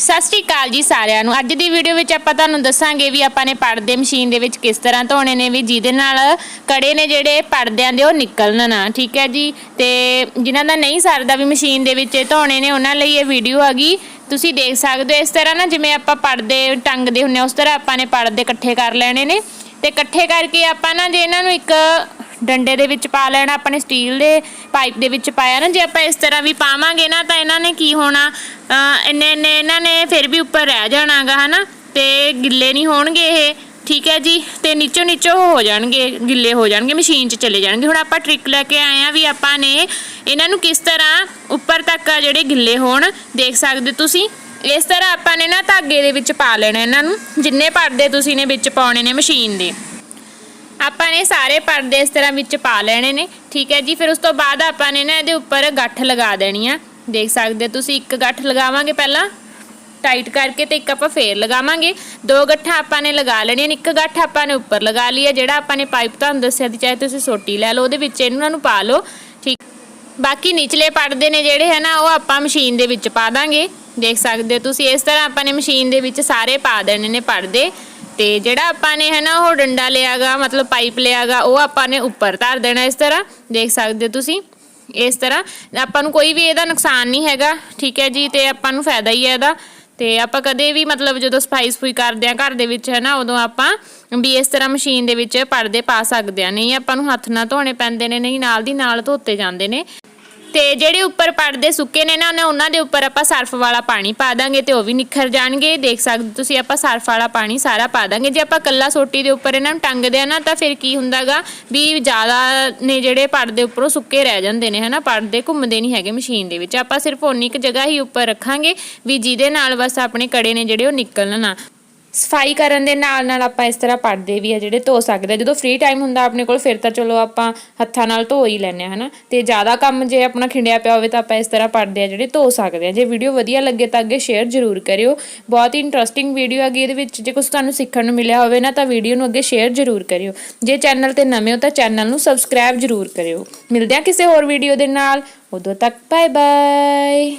ਸਤਿ ਸ਼੍ਰੀ ਅਕਾਲ ਜੀ ਸਾਰਿਆਂ ਨੂੰ। ਅੱਜ ਦੀ ਵੀਡੀਓ ਵਿੱਚ ਆਪਾਂ ਤੁਹਾਨੂੰ ਦੱਸਾਂਗੇ ਵੀ ਆਪਾਂ ਨੇ ਪਰਦੇ ਮਸ਼ੀਨ ਦੇ ਵਿੱਚ ਕਿਸ ਤਰ੍ਹਾਂ ਧੋਣੇ ਨੇ, ਵੀ ਜਿਹਦੇ ਨਾਲ ਕੜੇ ਨੇ ਜਿਹੜੇ ਪਰਦਿਆਂ ਦੇ ਉਹ ਨਿਕਲਣ ਨਾ ਠੀਕ ਹੈ ਜੀ? ਤੇ ਜਿਨ੍ਹਾਂ ਦਾ ਨਹੀਂ ਸਰਦਾ ਵੀ ਮਸ਼ੀਨ ਦੇ ਵਿੱਚ ਧੋਣੇ ਨੇ, ਉਹਨਾਂ ਲਈ ਇਹ ਵੀਡੀਓ ਹੈਗੀ ਤੁਸੀਂ ਦੇਖ ਸਕਦੇ ਹੋ ਇਸ ਤਰ੍ਹਾਂ ਨਾ, ਜਿਵੇਂ ਆਪਾਂ ਪਰਦੇ ਟੰਗਦੇ ਹੁੰਨੇ ਉਸ ਤਰ੍ਹਾਂ ਆਪਾਂ ਨੇ ਪਰਦੇ ਇਕੱਠੇ ਕਰ ਲੈਣੇ ਨੇ। ਤੇ ਇਕੱਠੇ ਕਰਕੇ ਆਪਾਂ ਨਾ, ਜੇ ਇਹਨਾਂ ਨੂੰ ਇੱਕ ਡੰਡੇ ਦੇ ਵਿੱਚ ਪਾ ਲੈਣਾ ਆਪਣੇ ਸਟੀਲ ਦੇ ਪਾਈਪ ਦੇ ਵਿੱਚ ਪਾਇਆ ਨਾ, ਜੇ ਆਪਾਂ ਇਸ ਤਰ੍ਹਾਂ ਵੀ ਪਾਵਾਂਗੇ ਨਾ, ਤਾਂ ਇਹਨਾਂ ਨੇ ਕੀ ਹੋਣਾ ਇੰਨੇ ਇੰਨੇ ਇਹਨਾਂ ਨੇ ਫਿਰ ਵੀ ਉੱਪਰ ਰਹਿ ਜਾਣਾਗਾ, ਹਨਾ? ਤੇ ਗਿੱਲੇ ਨਹੀਂ ਹੋਣਗੇ ਇਹ, ਠੀਕ ਹੈ ਜੀ? ਤੇ ਨੀਚੋ ਨੀਚੋ ਹੋ ਜਾਣਗੇ, ਗਿੱਲੇ ਹੋ ਜਾਣਗੇ, ਮਸ਼ੀਨ 'ਚ ਚਲੇ ਜਾਣਗੇ। ਹੁਣ ਆਪਾਂ ਟ੍ਰਿਕ ਲੈ ਕੇ ਆਏ ਆ ਵੀ ਆਪਾਂ ਨੇ ਇਹਨਾਂ ਨੂੰ ਕਿਸ ਤਰ੍ਹਾਂ ਉੱਪਰ ਤੱਕ ਆ ਜਿਹੜੇ ਗਿੱਲੇ ਹੋਣ, ਦੇਖ ਸਕਦੇ ਤੁਸੀਂ? ਇਸ ਤਰ੍ਹਾਂ ਆਪਾਂ ਨੇ ਨਾ ਧਾਗੇ ਦੇ ਵਿੱਚ ਪਾ ਲੈਣਾ ਇਹਨਾਂ ਨੂੰ, ਜਿੰਨੇ ਪਰਦੇ ਤੁਸੀਂ ਨੇ ਵਿੱਚ ਪਾਉਣੇ ਨੇ ਮਸ਼ੀਨ ਦੇ। ਆਪਾਂ ਨੇ ਸਾਰੇ ਪਰਦੇ ਇਸ ਤਰ੍ਹਾਂ ਵਿੱਚ ਪਾ ਲੈਣੇ ਨੇ, ਠੀਕ ਹੈ ਜੀ? ਫਿਰ ਉਸ ਤੋਂ ਬਾਅਦ ਆਪਾਂ ਨੇ ਨਾ ਇਹਦੇ ਉੱਪਰ ਗੱਠ ਲਗਾ ਦੇਣੀ ਆ। ਦੇਖ ਸਕਦੇ ਹੋ, ਤੁਸੀਂ ਇੱਕ ਗੱਠ ਲਗਾਵਾਂਗੇ ਪਹਿਲਾਂ, ਟਾਈਟ ਕਰਕੇ ਤੇ ਇੱਕ ਆਪਾਂ ਫੇਰ ਲਗਾਵਾਂਗੇ। ਦੋ ਗੱਠਾਂ ਆਪਾਂ ਨੇ ਲਗਾ ਲੈਣੀਆਂ ਨੇ, ਇੱਕ ਗੱਠ ਆਪਾਂ ਨੇ ਉੱਪਰ ਲਗਾ ਲਈ ਹੈ, ਜਿਹੜਾ ਆਪਾਂ ਨੇ ਪਾਈਪ ਤੁਹਾਨੂੰ ਦੱਸਿਆ ਦੀ ਚਾਹੇ ਤੁਸੀਂ ਸੋਟੀ ਲੈ ਲਓ, ਉਹਦੇ ਵਿੱਚ ਇਹਨਾਂ ਨੂੰ ਪਾ ਲਓ, ਠੀਕ। ਬਾਕੀ ਨਿਚਲੇ ਪੜਦੇ ਨੇ ਜਿਹੜੇ ਹੈ ਨਾ, ਉਹ ਆਪਾਂ ਮਸ਼ੀਨ ਦੇ ਵਿੱਚ ਪਾ ਦਾਂਗੇ। ਦੇਖ ਸਕਦੇ ਹੋ ਤੁਸੀਂ, ਇਸ ਤਰ੍ਹਾਂ ਆਪਾਂ ਨੇ ਮਸ਼ੀਨ ਦੇ ਵਿੱਚ ਸਾਰੇ ਪਾ ਦੇਣੇ ਨੇ ਪਰਦੇ ਤੇ ਜਿਹੜਾ ਆਪਾਂ ਨੇ ਹੈ ਨਾ, ਉਹ ਡੰਡਾ ਲਿਆਗਾ ਮਤਲਬ ਪਾਈਪ ਲਿਆਗਾ ਉਹ ਆਪਾਂ ਨੇ ਉੱਪਰ ਧਰ ਦੇਣਾ ਇਸ ਤਰ੍ਹਾਂ। ਦੇਖ ਸਕਦੇ ਹੋ ਤੁਸੀਂ। ਇਸ ਤਰ੍ਹਾਂ। ਆਪਾਂ ਨੂੰ ਕੋਈ ਵੀ ਇਹਦਾ ਨੁਕਸਾਨ ਨਹੀਂ ਹੈਗਾ, ਠੀਕ ਹੈ ਜੀ, ਤੇ ਆਪਾਂ ਨੂੰ ਫਾਇਦਾ ਹੀ ਹੈ ਇਹਦਾ। ਤੇ ਆਪਾਂ ਕਦੇ ਵੀ ਮਤਲਬ ਜਦੋਂ ਸਫ਼ਾਈ ਸਫੂਈ ਕਰਦੇ ਆ ਘਰ ਦੇ ਵਿੱਚ, ਹੈ ਨਾ, ਉਦੋਂ ਆਪਾਂ ਵੀ ਇਸ ਤਰ੍ਹਾਂ ਮਸ਼ੀਨ ਦੇ ਵਿੱਚ ਪਰਦੇ ਪਾ ਸਕਦੇ ਆ ਨਹੀਂ, ਆਪਾਂ ਨੂੰ ਹੱਥ ਨਾਲ ਧੋਣੇ ਪੈਂਦੇ ਨੇ, ਨਹੀਂ, ਨਾਲ ਦੀ ਨਾਲ ਧੋਤੇ ਜਾਂਦੇ ਨੇ। ਤੇ ਜਿਹੜੇ ਉੱਪਰ ਪਰਦੇ ਸੁੱਕੇ ਨੇ ਨਾ, ਉਹਨਾਂ ਦੇ ਉੱਪਰ ਆਪਾਂ ਸਰਫ ਵਾਲਾ ਪਾਣੀ ਪਾ ਦਾਂਗੇ ਤੇ ਉਹ ਵੀ ਨਿਖਰ ਜਾਣਗੇ। ਦੇਖ ਸਕਦੇ ਤੁਸੀਂ, ਆਪਾਂ ਸਰਫ ਵਾਲਾ ਪਾਣੀ ਸਾਰਾ ਪਾ ਦਾਂਗੇ। ਜੇ ਆਪਾਂ ਕੱਲਾ ਸੋਟੀ ਦੇ ਉੱਪਰ ਇਹਨਾਂ ਨੂੰ ਟੰਗਦੇ ਆ ਨਾ, ਤਾਂ ਫਿਰ ਕੀ ਹੁੰਦਾਗਾ ਵੀ ਜ਼ਿਆਦਾ ਨੇ ਜਿਹੜੇ ਪਰਦੇ ਉੱਪਰੋਂ ਸੁੱਕੇ ਰਹਿ ਜਾਂਦੇ ਨੇ, ਹਨਾ? ਪਰਦੇ ਘੁੰਮਦੇ ਨਹੀਂ ਹੈਗੇ ਮਸ਼ੀਨ ਦੇ ਵਿੱਚ। ਆਪਾਂ ਸਿਰਫ ਓਨੀ ਇੱਕ ਜਗ੍ਹਾ ਹੀ ਉੱਪਰ ਰੱਖਾਂਗੇ ਵੀ ਜਿਹਦੇ ਨਾਲ ਬਸ ਆਪਣੇ ਕੜੇ ਨੇ ਜਿਹੜੇ ਉਹ ਨਿਕਲਣ ਨਾ। ਸਫ਼ਾਈ ਕਰਨ ਦੇ ਨਾਲ ਨਾਲ ਆਪਾਂ ਇਸ ਤਰ੍ਹਾਂ ਪਰਦੇ ਵੀ ਆ ਜਿਹੜੇ ਧੋ ਸਕਦੇ ਆ। ਜਦੋਂ ਫ੍ਰੀ ਟਾਈਮ ਹੁੰਦਾ ਆਪਣੇ ਕੋਲ, ਫਿਰ ਤਾਂ ਚਲੋ ਆਪਾਂ ਹੱਥਾਂ ਨਾਲ ਧੋ ਹੀ ਲੈਂਦੇ ਆ, ਹਨਾ? ਤੇ ਜ਼ਿਆਦਾ ਕੰਮ ਜੇ ਆਪਣਾ ਖਿੰਡਿਆ ਪਿਆ ਹੋਵੇ ਤਾਂ ਆਪਾਂ ਇਸ ਤਰ੍ਹਾਂ ਪਰਦੇ ਆ ਜਿਹੜੇ ਧੋ ਸਕਦੇ ਆ। ਜੇ ਵੀਡੀਓ ਵਧੀਆ ਲੱਗੇ ਤਾਂ ਅੱਗੇ ਸ਼ੇਅਰ ਜ਼ਰੂਰ ਕਰਿਓ। ਬਹੁਤ ਹੀ ਇੰਟਰਸਟਿੰਗ ਵੀਡੀਓ ਹੈਗੀ, ਇਹਦੇ ਵਿੱਚ ਜੇ ਕੁਝ ਤੁਹਾਨੂੰ ਸਿੱਖਣ ਨੂੰ ਮਿਲਿਆ ਹੋਵੇ ਨਾ ਤਾਂ ਵੀਡੀਓ ਨੂੰ ਅੱਗੇ ਸ਼ੇਅਰ ਜ਼ਰੂਰ ਕਰਿਓ। ਜੇ ਚੈਨਲ ਤੇ ਨਵੇਂ ਹੋ ਤਾਂ ਚੈਨਲ ਨੂੰ ਸਬਸਕ੍ਰਾਈਬ ਜ਼ਰੂਰ ਕਰਿਓ। ਮਿਲਦੇ ਆ ਕਿਸੇ ਹੋਰ ਵੀਡੀਓ ਦੇ ਨਾਲ। ਉਦੋਂ ਤੱਕ ਬਾਏ ਬਾਏ